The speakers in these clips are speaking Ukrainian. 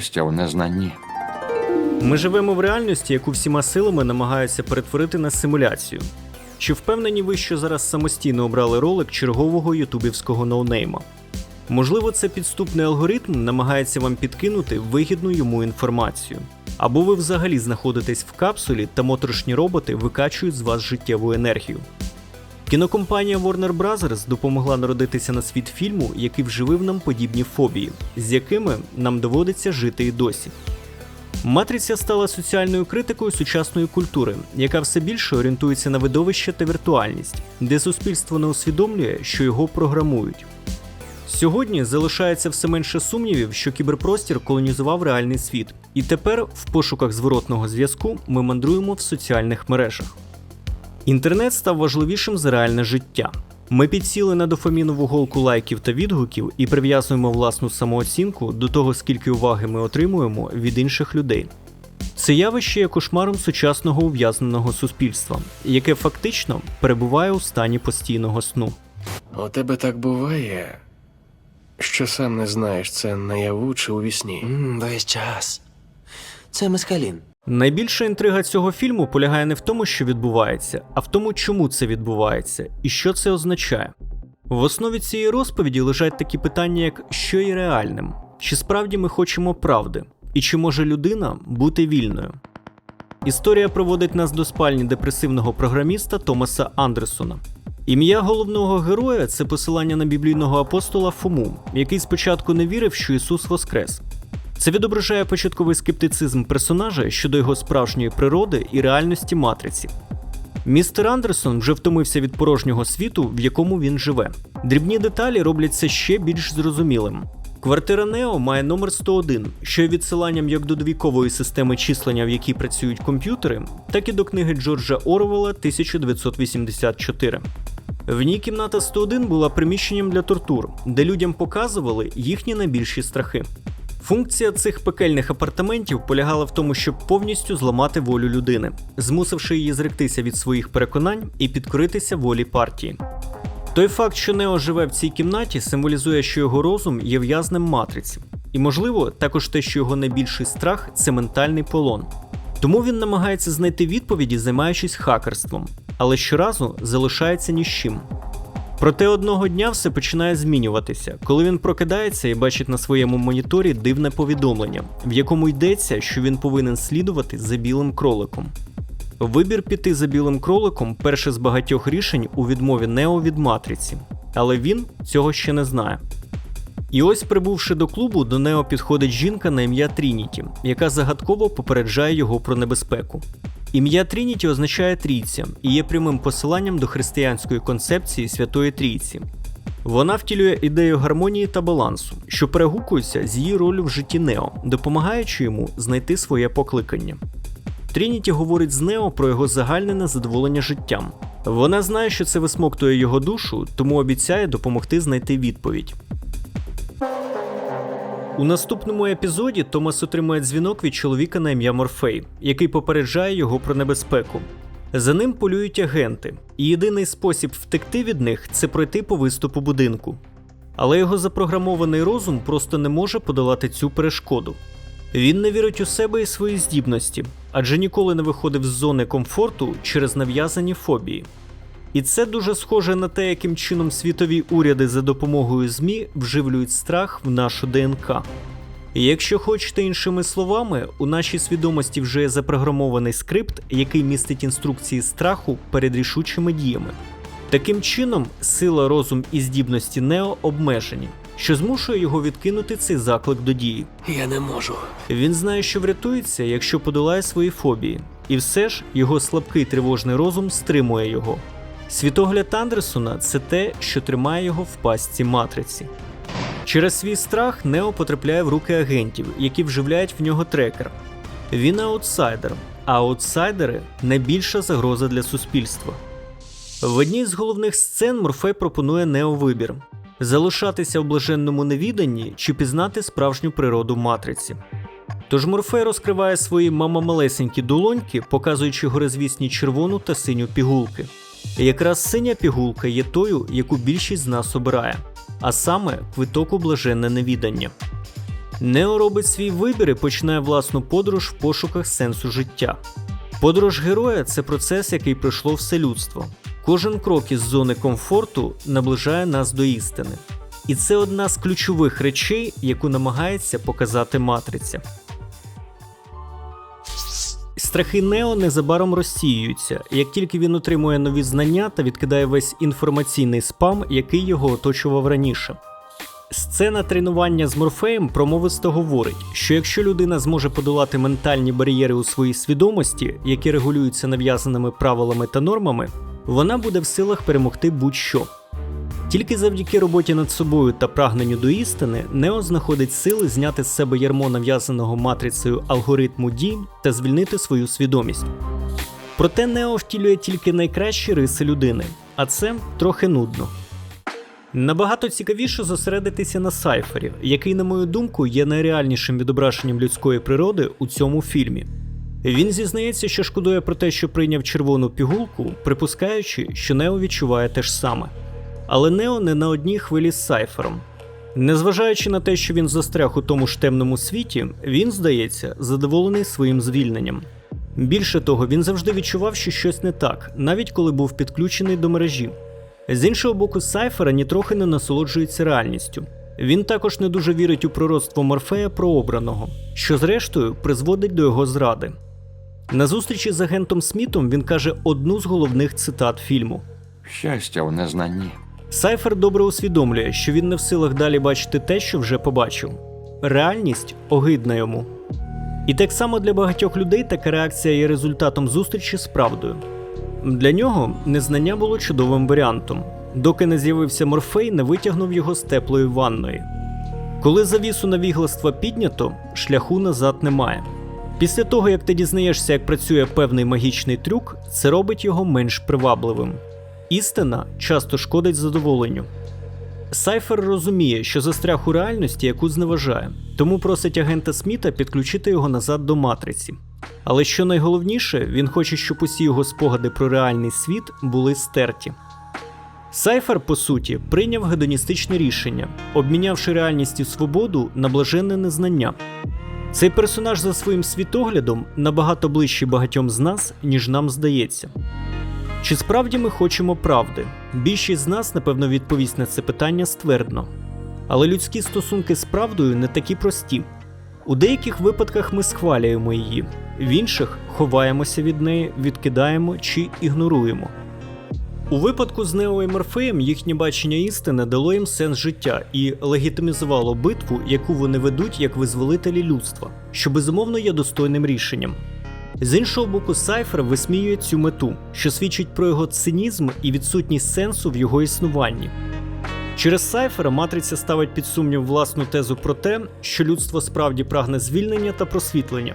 щастя в незнанні. Ми живемо в реальності, яку всіма силами намагаються перетворити на симуляцію. Чи впевнені ви, що зараз самостійно обрали ролик чергового ютубівського ноунейма? Можливо, це підступний алгоритм намагається вам підкинути вигідну йому інформацію. Або ви взагалі знаходитесь в капсулі та моторошні роботи викачують з вас життєву енергію. Кінокомпанія Warner Bros. допомогла народитися на світ фільму, який вживив нам подібні фобії, з якими нам доводиться жити і досі. Матриця стала соціальною критикою сучасної культури, яка все більше орієнтується на видовище та віртуальність, де суспільство не усвідомлює, що його програмують. Сьогодні залишається все менше сумнівів, що кіберпростір колонізував реальний світ, і тепер в пошуках зворотного зв'язку ми мандруємо в соціальних мережах. Інтернет став важливішим за реальне життя. Ми підсіли на дофамінову голку лайків та відгуків і прив'язуємо власну самооцінку до того, скільки уваги ми отримуємо від інших людей. Це явище є кошмаром сучасного ув'язненого суспільства, яке фактично перебуває у стані постійного сну. У тебе так буває, що сам не знаєш, це наяву чи у вісні. Весь час. Це мескалін. Найбільша інтрига цього фільму полягає не в тому, що відбувається, а в тому, чому це відбувається і що це означає. В основі цієї розповіді лежать такі питання, як що є реальним, чи справді ми хочемо правди, і чи може людина бути вільною. Історія проводить нас до спальні депресивного програміста Томаса Андерсона. Ім'я головного героя це посилання на біблійного апостола Фому, який спочатку не вірив, що Ісус воскрес. Це відображає початковий скептицизм персонажа щодо його справжньої природи і реальності матриці. Містер Андерсон вже втомився від порожнього світу, в якому він живе. Дрібні деталі роблять це ще більш зрозумілим. Квартира Нео має номер 101, що є відсиланням як до довікової системи числення, в якій працюють комп'ютери, так і до книги Джорджа Орвела 1984. В ній кімната 101 була приміщенням для тортур, де людям показували їхні найбільші страхи. Функція цих пекельних апартаментів полягала в тому, щоб повністю зламати волю людини, змусивши її зректися від своїх переконань і підкоритися волі партії. Той факт, що Нео живе в цій кімнаті, символізує, що його розум є в'язнем матриці, і, можливо, також те, що його найбільший страх це ментальний полон. Тому він намагається знайти відповіді, займаючись хакерством, але щоразу залишається ні з чим. Проте одного дня все починає змінюватися, коли він прокидається і бачить на своєму моніторі дивне повідомлення, в якому йдеться, що він повинен слідувати за білим кроликом. Вибір піти за білим кроликом перше з багатьох рішень у відмові Нео від матриці, але він цього ще не знає. І ось, прибувши до клубу, до Нео підходить жінка на ім'я Трініті, яка загадково попереджає його про небезпеку. Ім'я Трініті означає трійця і є прямим посиланням до християнської концепції Святої Трійці. Вона втілює ідею гармонії та балансу, що перегукується з її ролью в житті Нео, допомагаючи йому знайти своє покликання. Трініті говорить з Нео про його загальне незадоволення життям. Вона знає, що це висмоктує його душу, тому обіцяє допомогти знайти відповідь. У наступному епізоді Томас отримує дзвінок від чоловіка на ім'я Морфей, який попереджає його про небезпеку. За ним полюють агенти, і єдиний спосіб втекти від них це пройти по виступу будинку. Але його запрограмований розум просто не може подолати цю перешкоду. Він не вірить у себе і свої здібності, адже ніколи не виходив з зони комфорту через нав'язані фобії. І це дуже схоже на те, яким чином світові уряди за допомогою ЗМІ вживлюють страх в нашу ДНК. І якщо хочете іншими словами, у нашій свідомості вже є запрограмований скрипт, який містить інструкції страху перед рішучими діями. Таким чином, сила, розум і здібності Нео обмежені, що змушує його відкинути цей заклик до дії. Я не можу. Він знає, що врятується, якщо подолає свої фобії, і все ж його слабкий тривожний розум стримує його. Світогляд Андерсона це те, що тримає його в пастці матриці. Через свій страх Нео потрапляє в руки агентів, які вживляють в нього трекер. Він аутсайдер, а аутсайдери найбільша загроза для суспільства. В одній з головних сцен Морфей пропонує Нео вибір: залишатися в блаженному невіданні чи пізнати справжню природу матриці. Тож Морфей розкриває свої мамамалесенькі долоньки, показуючи горизвісні червону та синю пігулки. Якраз синя пігулка є тою, яку більшість з нас обирає, а саме квиток у блаженне невідання. Нео робить свій вибір і починає власну подорож в пошуках сенсу життя. Подорож героя це процес, який пройшло все людство. Кожен крок із зони комфорту наближає нас до істини. І це одна з ключових речей, яку намагається показати матриця. Страхи Нео незабаром розсіюються, як тільки він отримує нові знання та відкидає весь інформаційний спам, який його оточував раніше. Сцена тренування з Морфеєм промовисто говорить, що якщо людина зможе подолати ментальні бар'єри у своїй свідомості, які регулюються нав'язаними правилами та нормами, вона буде в силах перемогти будь-що. Тільки завдяки роботі над собою та прагненню до істини Нео знаходить сили зняти з себе ярмо нав'язаного матрицею алгоритму дій та звільнити свою свідомість. Проте Нео втілює тільки найкращі риси людини, а це трохи нудно. Набагато цікавіше зосередитися на Сайфері, який, на мою думку, є найреальнішим відображенням людської природи у цьому фільмі. Він зізнається, що шкодує про те, що прийняв червону пігулку, припускаючи, що Нео відчуває те ж саме. Але Нео не на одній хвилі з Сайфером. Незважаючи на те, що він застряг у тому ж темному світі, він, здається, задоволений своїм звільненням. Більше того, він завжди відчував, що щось не так, навіть коли був підключений до мережі. З іншого боку, Сайфера нітрохи не насолоджується реальністю. Він також не дуже вірить у пророцтво Морфея про обраного, що зрештою призводить до його зради. На зустрічі з агентом Смітом він каже одну з головних цитат фільму. Щастя в незнанні. Сайфер добре усвідомлює, що він не в силах далі бачити те, що вже побачив. Реальність огидна йому. І так само для багатьох людей така реакція є результатом зустрічі з правдою. Для нього незнання було чудовим варіантом, доки не з'явився Морфей, не витягнув його з теплої ванної. Коли завісу навігластва піднято, шляху назад немає. Після того, як ти дізнаєшся, як працює певний магічний трюк, це робить його менш привабливим. Істина часто шкодить задоволенню. Сайфер розуміє, що застряг у реальності, яку зневажає, тому просить агента Сміта підключити його назад до матриці. Але що найголовніше, він хоче, щоб усі його спогади про реальний світ були стерті. Сайфер, по суті, прийняв гедоністичне рішення, обмінявши реальність і свободу на блаженне незнання. Цей персонаж за своїм світоглядом набагато ближчий багатьом з нас, ніж нам здається. Чи справді ми хочемо правди? Більшість з нас, напевно, відповість на це питання ствердно. Але людські стосунки з правдою не такі прості. У деяких випадках ми схвалюємо її, в інших ховаємося від неї, відкидаємо чи ігноруємо. У випадку з Нео і Морфеєм їхнє бачення істини дало їм сенс життя і легітимізувало битву, яку вони ведуть як визволителі людства, що безумовно є достойним рішенням. З іншого боку, Сайфер висміює цю мету, що свідчить про його цинізм і відсутність сенсу в його існуванні. Через Сайфера матриця ставить під сумнів власну тезу про те, що людство справді прагне звільнення та просвітлення.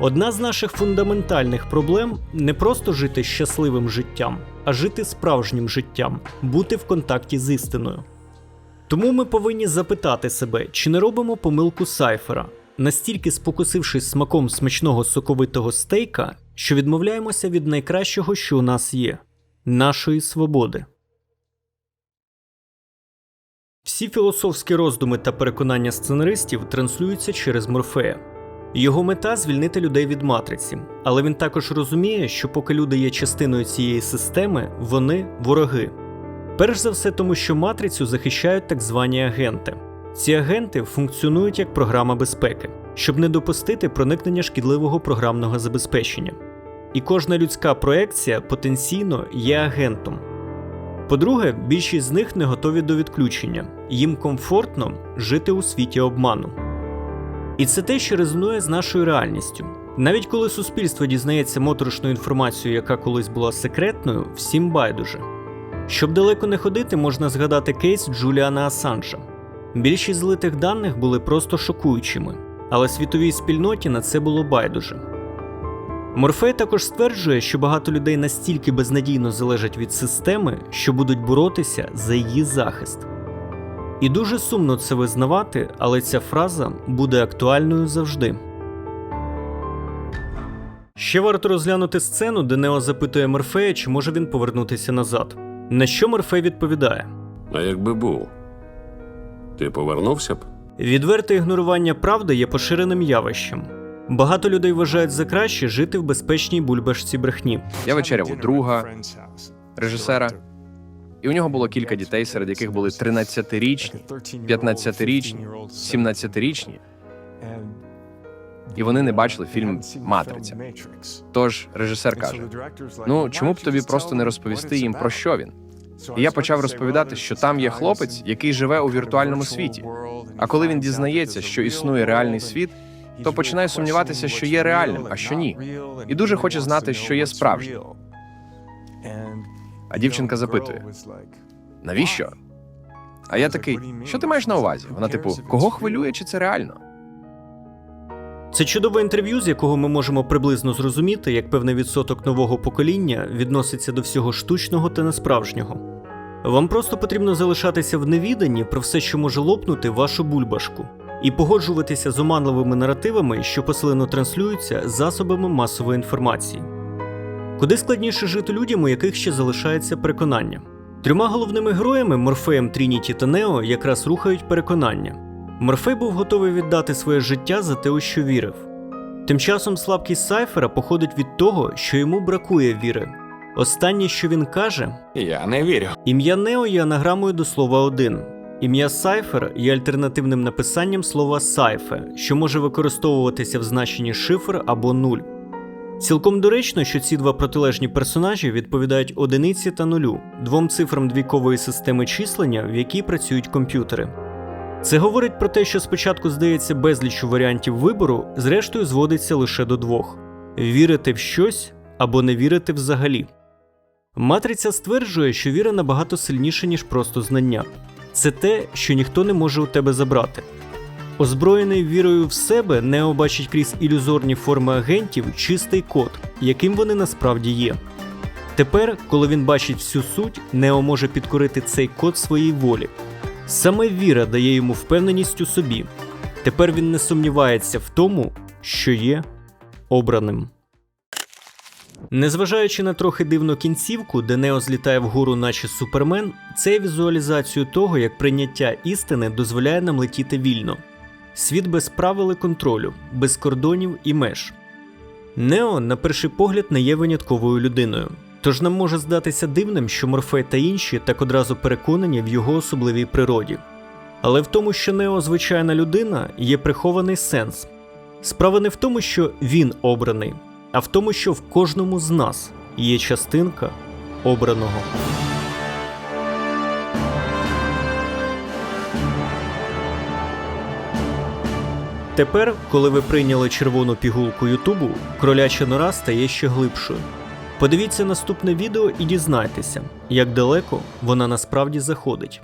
Одна з наших фундаментальних проблем не просто жити щасливим життям, а жити справжнім життям, бути в контакті з істиною. Тому ми повинні запитати себе, чи не робимо помилку Сайфера, настільки спокусившись смаком смачного соковитого стейка, що відмовляємося від найкращого, що у нас є нашої свободи. Всі філософські роздуми та переконання сценаристів транслюються через Морфея. Його мета звільнити людей від матриці, але він також розуміє, що поки люди є частиною цієї системи, вони вороги. Перш за все, тому що матрицю захищають так звані агенти. Ці агенти функціонують як програма безпеки, щоб не допустити проникнення шкідливого програмного забезпечення. І кожна людська проекція потенційно є агентом. По-друге, більшість з них не готові до відключення, їм комфортно жити у світі обману. І це те, що резонує з нашою реальністю. Навіть коли суспільство дізнається моторошну інформацію, яка колись була секретною, всім байдуже. Щоб далеко не ходити, можна згадати кейс Джуліана Асанжа. Більшість злитих даних були просто шокуючими, але світовій спільноті на це було байдуже. Морфей також стверджує, що багато людей настільки безнадійно залежать від системи, що будуть боротися за її захист. І дуже сумно це визнавати, але ця фраза буде актуальною завжди. Ще варто розглянути сцену, де Нео запитує Морфея, чи може він повернутися назад. На що Морфей відповідає: А якби був, ти повернувся б? Відверте ігнорування правди є поширеним явищем. Багато людей вважають за краще жити в безпечній бульбашці брехні. Я вечеряв у друга, режисера, і у нього було кілька дітей, серед яких були 13-річні, 15-річні, 17-річні, і вони не бачили фільм Матриця. Тож режисер каже: Ну чому б тобі просто не розповісти їм про що він? І я почав розповідати, що там є хлопець, який живе у віртуальному світі. А коли він дізнається, що існує реальний світ, то починає сумніватися, що є реальним, а що ні. І дуже хоче знати, що є справжнім. А дівчинка запитує: Навіщо? А я такий, що ти маєш на увазі? Вона, типу, кого хвилює, чи це реально? Це чудове інтерв'ю, з якого ми можемо приблизно зрозуміти, як певний відсоток нового покоління відноситься до всього штучного та несправжнього. Вам просто потрібно залишатися в невіданні про все, що може лопнути вашу бульбашку, і погоджуватися з оманливими наративами, що посилено транслюються засобами масової інформації. Куди складніше жити людям, у яких ще залишається переконання. Трьома головними героями Морфеєм, Трініті та Нео якраз рухають переконання. Морфей був готовий віддати своє життя за те, у що вірив. Тим часом слабкість Сайфера походить від того, що йому бракує віри. Останнє, що він каже, Я не вірю. ім'я Нео є анаграмою до слова один. Ім'я Сайфер є альтернативним написанням слова сайфе, що може використовуватися в значенні шифр або нуль. Цілком доречно, що ці два протилежні персонажі відповідають одиниці та нулю, двом цифрам двійкової системи числення, в якій працюють комп'ютери. Це говорить про те, що спочатку здається безліч варіантів вибору, зрештою зводиться лише до двох: вірити в щось або не вірити взагалі. Матриця стверджує, що віра набагато сильніша, ніж просто знання. Це те, що ніхто не може у тебе забрати. Озброєний вірою в себе, Нео бачить крізь ілюзорні форми агентів чистий код, яким вони насправді є. Тепер, коли він бачить всю суть, Нео може підкорити цей код своїй волі. Саме віра дає йому впевненість у собі. Тепер він не сумнівається в тому, що є обраним. Незважаючи на трохи дивну кінцівку, де Нео злітає вгору, наче супермен, це є візуалізацію того, як прийняття істини дозволяє нам летіти вільно. Світ без правил і контролю, без кордонів і меж. Нео, на перший погляд, не є винятковою людиною. Тож нам може здатися дивним, що Морфей та інші так одразу переконані в його особливій природі. Але в тому, що Нео звичайна людина, є прихований сенс. Справа не в тому, що він обраний, а в тому, що в кожному з нас є частинка обраного. Тепер, коли ви прийняли червону пігулку Ютубу, кроляча нора стає ще глибшою. Подивіться наступне відео і дізнайтеся, як далеко вона насправді заходить.